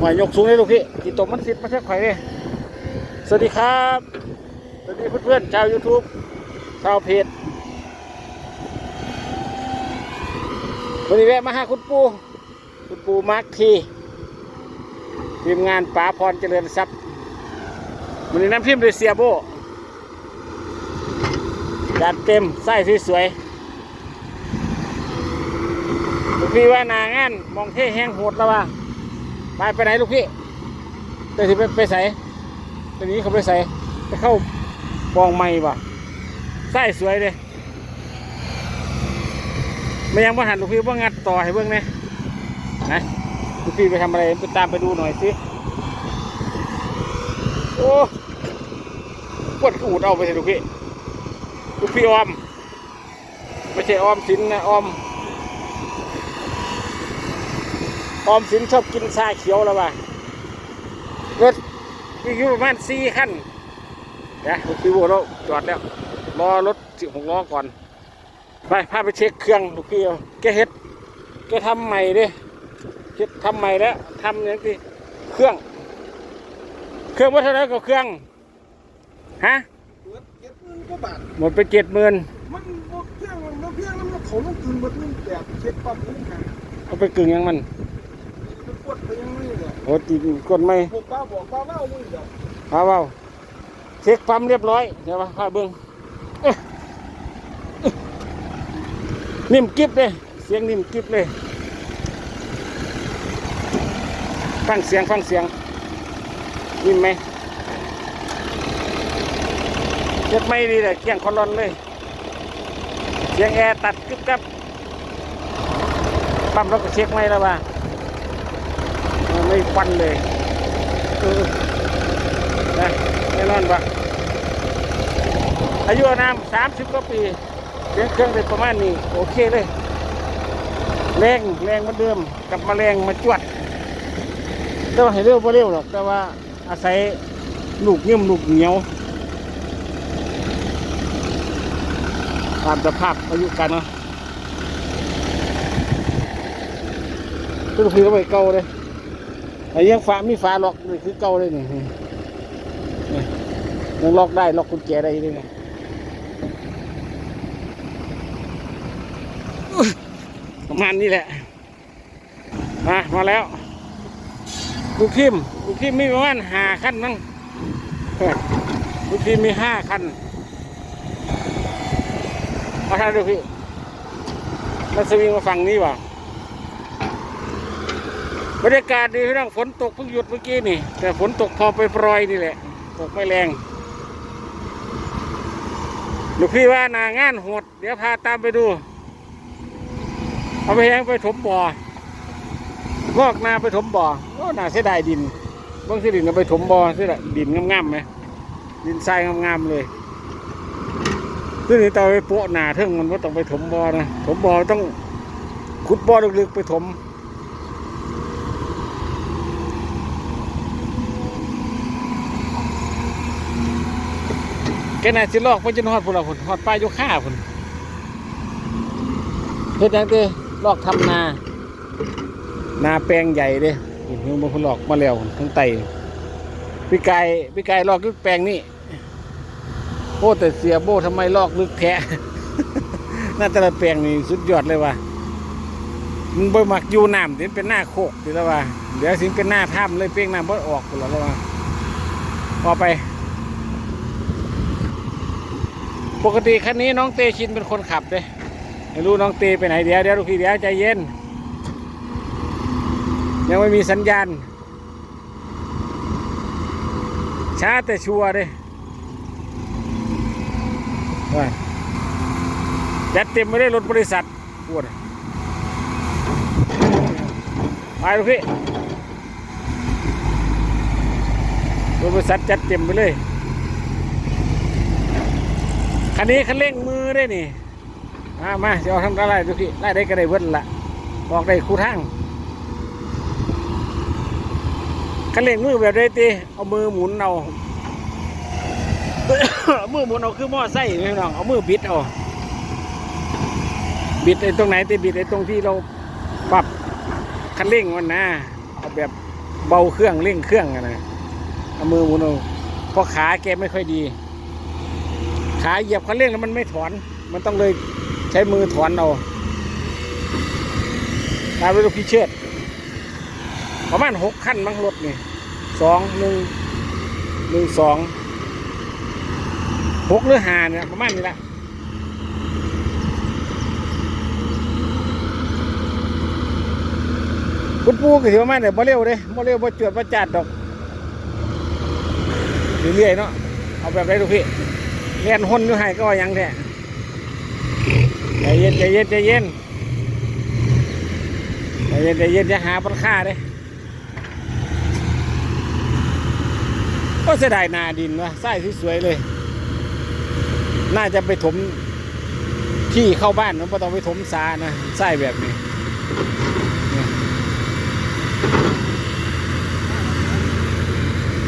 หอยยกสูงเลยลูกพี่กี่ตกมันสิทธิ์มาใช่ไข่เลยสวัสดีครับ สวัสดีเพื่อนๆชาว YouTube ชาวเพจวันนี้แวะมาหาคุณปู คุณปูมาร์คทีทีมงานป๋าพรเจริญทรัพย์วันนี้น้ำพิมพ์โดยเสียโบจัดเต็มไส้สวยๆลูกพี่ว่านางานมองเท่แห้งโหดแล้วว่า ไปไปไหนลูกพี่แต่ที่ไปไปใส่ตอนนี้เขาไปใส่ไปเข้าบองไม่ป่ะไส้สวยเลยไม่ยังว่าหันลูกพี่ว่างัดต่อให้เบิ่งเนี่ยนะลูกพี่ไปทำอะไรไปตามไปดูหน่อยสิโอ้ปวดอูดเอาไปสิลูกพี่ลูกพี่ออม ไม่ใช่ออมสินนะออม ออมสินชอบกินชาเขียวแล้วว่ะรถมีอยู่ประมาณสี่ขั้นเดี๋ยวลูกพี่โบเราจอดแล้วรอรถสิบหกล้อก่อน ไปพาไปเช็คเครื่องลูกพี่เอาแกเฮ็ดแกทำใหม่ดิเฮ็ดทำใหม่แล้วทำอย่างที่เครื่อง เครื่องว่าเท่าไหรกับเครื่องฮะเปิดเก็บเงินก็บาทหมดไปเจ็ดหมื่นมันบ่เพียงมันบ่เพียงแล้วมันเขาลงทุนเบิดเงินแตกเช็ดปั๊มเงินหาเอาไปกึ่งยังมันมัน กดไปยังไม่เนี่ยโอ้ตีกดไม่พวกป้าบอกป้าเล่ามึงเดี๋ยวเอาเอาเช็คปั๊มเรียบร้อยเดี๋ยวมาพาเบิ้งเอ้ยเอ้ยนิ่มกริบเลยเสียงนิ่มกริบเลย ฟังเสียงฟังเสียงนิ่มไหมเช็ดไม่ดีเลยเกี่ยงคอนรอนเลย เสียงแอร์ตัดกึบกับปั๊มแล้วก็เช็คไม่แล้วว่ามัน ไม่ควันเลยเออนะแน่นอนปะอายุอานามสามสิบกว่าปีเสียงเครื่องได้ประมาณนี้ โอเคเลยแรงแรงเหมือนเดิมกับมาแรงมาจวด แต่ว่าให้เร็วไ่เร็วหรอก แต่ว่าอาศัยลูกเงี้ยมลูกเหนียวตามสภาพอายุกันเนาะทุกทีก็ไปเก่าเลย ไอ้ยังฟ้ามีฟ้าล็อกนี่คือเก่าเลยนี่ยังล็อกได้ล็อกกุญแจได้ด้วยนะประมาณนี้แหละมามาแล้วลูกพิมลูกพิมมีประมาณห้าคันมั้งลูกพิมมีห้าคันมาทางดูพี่มันสวิงมาฝั่งนี้ว่ะ บรรยากาศดีพี่น้องฝนตกเพิ่งหยุดเมื่อกี้นี่ แต่ฝนตกพอไปปรอยนี่แหละ ตกไม่แรงลูกพี่ว่านางานโหด เดี๋ยวพาตามไปดู เอาไปแหงไปถมบ่องอกนาไปถมบ่อก็นาเสียดายดินบางสิดินเอาไปถมบ่อเสียดายดินงามๆไหมดินทรายงามๆเลยซึ่งนี่ต่อไปโปะหนาเทิงมันก็ต้องไปถมบ่อนะถมบ่อต้องขุดบ่อลึกๆไปถม แกน่าสิลอกไปจนฮอดพุ่นละพุ่นฮอดป้ายโยค่าพุ่นเฮ็ดหยังเด้ลอกทำนา นาแปลงใหญ่เด้พุ่นเพิ่งบ่พุ่นลอกมาแล้วทั้งไตพี่ไก่พี่ไก่ลอกลึกแปลงนี่โอ้แต่เสียโบทำไมลอกลึกแท้น่าแต่ละแปลงนี่สุดยอดเลยว่ะมันบ่มักอยู่น้ำเดี๋ยวเป็นหน้าโคกดีแล้วว่ะเดี๋ยวสิเป็นหน้าถ้ำเลยเป้งน้ำบ่ออกพุ่นแล้วว่ะพอไป ปกติคันนี้น้องเตชินเป็นคนขับเลยไม่รู้น้องเตไปไหนเดี๋ยวเดี๋ยวลูกพี่เดี๋ยวใจเย็น ยังไม่มีสัญญาณ ช้าแต่ชัวร์เลยว่าจัดเต็มไม่ได้รถบริษัทปวดไปลูกพี่รถบริษัทจัดเต็มไปเลย คันนี้คันเร่งมือได้นี่มามาจะเอาทำอะไรดูพี่ไล่ได้ก็ได้เบิ้ลละบอกได้คู่ทางคันเร่งมือแบบได้ตีเอามือหมุนเอาเอามือหมุนเอาคือหม้อไส้พี่น้องเอามือบิดเอาบิดไอ้ตรงไหนตีบิดไอ้ตรงที่เราปรับคันเร่งมันนะเอาแบบเบาเครื่องเร่งเครื่องอะนะเอามือหมุนเอาเพราะขาแกไม่ค่อยดี ขาเหยียบคันเร่งแล้วมันไม่ถอน มันต้องเลยใช้มือถอนเอาตามไปดูพิเชษประมาณหกขั้นมั้งรถนี่สองหนึ่งหนึ่งสองหกหรือห้าเนี่ยประมาณนี้แหละคุณปูก็ถือว่ามาเนี่ยบ่เร็วเด้บ่เร็วบ่จวดบ่จัดดอกเรื่อยๆเนาะเอาแบบไรดูพี่ เรียนหุ่นอยู่ให้ก็ยังแท้ใจเย็นใจเย็นใจเย็นใจเย็นใจเย็นอย่าหาปัญค่าเด้ก็เสียดายนาดินวะไส้สวยๆเลย น่าจะไปถมที่เข้าบ้านนะไม่ต้องไปถมสานะไส้แบบนี้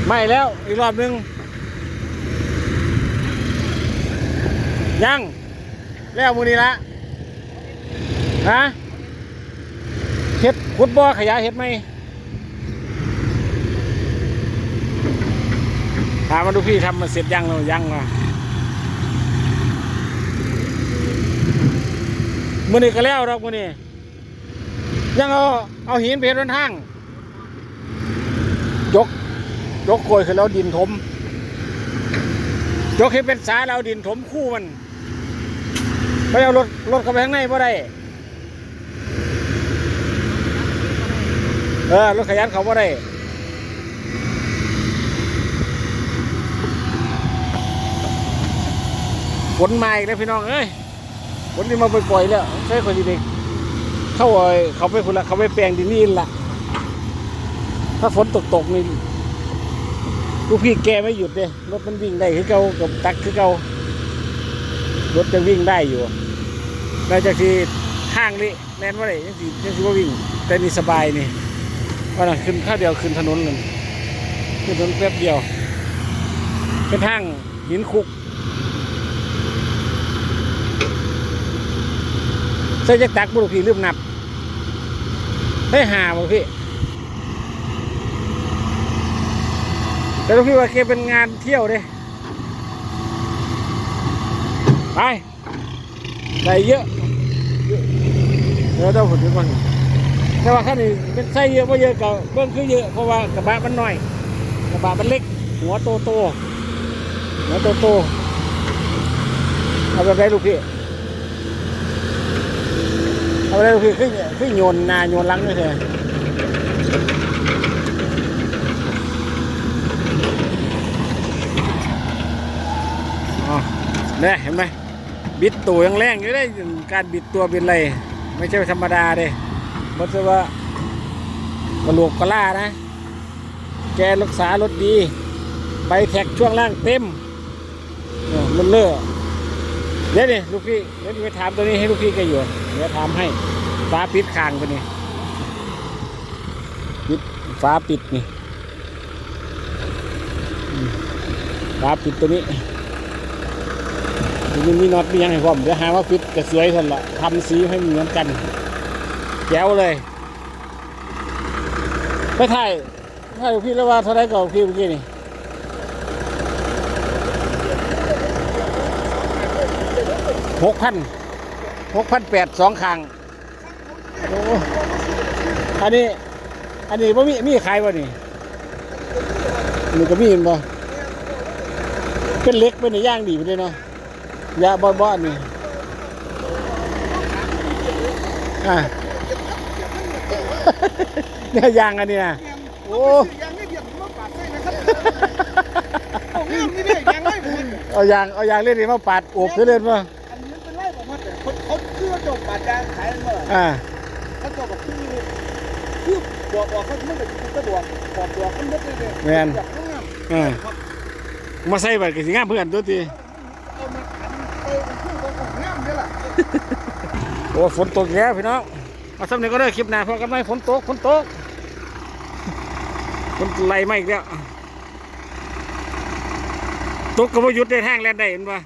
ไม่แล้วอีกรอบนึง ยังแล้วมือนี้ละฮะเฮ็ดขุดบ่อขยายเฮ็ดไหมถามมาดูพี่ทำมาเสร็จยังหรือยังวะมือนี้ก็แล้วดอกมือนี้ยังเอาเอาหินไปเฮ็ดบนทางยกยกโกยขึ้นแล้วดินถมยกให้เป็นสาแล้วดินถมคู่มัน ไม่เอารถรถเข้าไปข้างในเพได้เออรถขยันเขาไ่ได้ฝนมาอีกแล้วพี่น้องเอ้ยฝนที่มาปล่อยๆแล้วใช่คนดีเด็กเข้าไปเขาไปคุณละเขาไปแปลงดินนี่ละถ้าฝนตกตกๆนี่ลูกพี่แกไม่หยุดเลยรถมันวิ่งได้คือเก่ากับตักคือเก่า รถจะวิ่งได้อยู่หลังจากที่ห้างนี่แน่นว่าไรยังสิยังสิว่าวิ่ง แต่นี่สบายนี่ว่าน่ะขึ้นข้าวเดียวขึ้นถนนเลยขึ้นถนนแป๊บเดียว เป็นทางหินคุกใส่จักรตักบุรุษพี่ลืมนับได้หาบุพี่แต่ลูกพี่ว่าแกเป็นงานเที่ยวเด้ ไปได้เยอะเดี๋ยวต้องผลถึงมันแต่ว่าขั้นนี้เป็นไส้เยอะว่าเยอะกับเบื้องคือเยอะเพราะว่ากระบะมันหน้อยกระบะมันเล็ก หัวโตโตหัวโตโตเอาแบบไรลูกพี่เอาแบบไรลูกพี่ขึ้นขึ้นโยนหนาโยนลังเลยเถอะอ๋อเนี่ยเห็นไหม บิดตัวยังแรงอยู่ได้การบิดตัวเป็นไร ไม่ใช่ธรรมดาเด้มันจะว่ากระโหลกกระล่านะ แกรักษารถดี ใบแท็กช่วงล่างเต็มเนี่ยมันเลอะเดี๋ยวนี่ลูกพี่เดี๋ยวไปถามตัวนี้ให้ลูกพี่แกอยู่เดี๋ยวถามให้ฟ้าปิดคางตัวนี้ปิดฟ้าปิดนี่ฟ้าปิดตัวนี้ มีมีน็อตมียังให้พร้อมเดี๋ยวหาว่าฟิตก็สวยทันละทำสีให้เหมือนกันแจ๋วเลยไปถ่ายถ่ายพี่แล้วว่าเท่าไรก่อนพี่เมื่อกี้นี่หกพันหกพันแปดสองคังอันนี้ อันนี้ว่ามีมีขายวะนี่มันก็มีเห็นบ่เป็นเล็กเป็นในย่างดีไปเลยเนาะ ยาบอนบอนนี่อะเนี่ยยางอันนี้นะโอ้ยังไม่เบียดผมมาปาดใส่นะครับเอาเรื่องนี้เนี่ยยังไม่ผมเอายางเอายางเล่นนี่มาปาดโอบเล่นมาอันนี้เป็นไรผมว่าแต่คนเขาคือว่าจบปาดยางขายเมื่ออ่าเขาจบแบบคือคือบอกบอกเขาไม่ได้ก็บอกบอกบอกเขาไม่ได้เลยแมนอยากรู้งามอ่ามาใส่บัตรกับสิงามเพื่อนตัวที โอ้ฝนตกแย่พี่น้องเอาสำเนียงก็ได้คลิปหน้าพอกันไหมฝนตกฝนตกฝนไหลมาอีกแล้วตกก็บ่หยุดได้ทางแลนได้เห็นปะ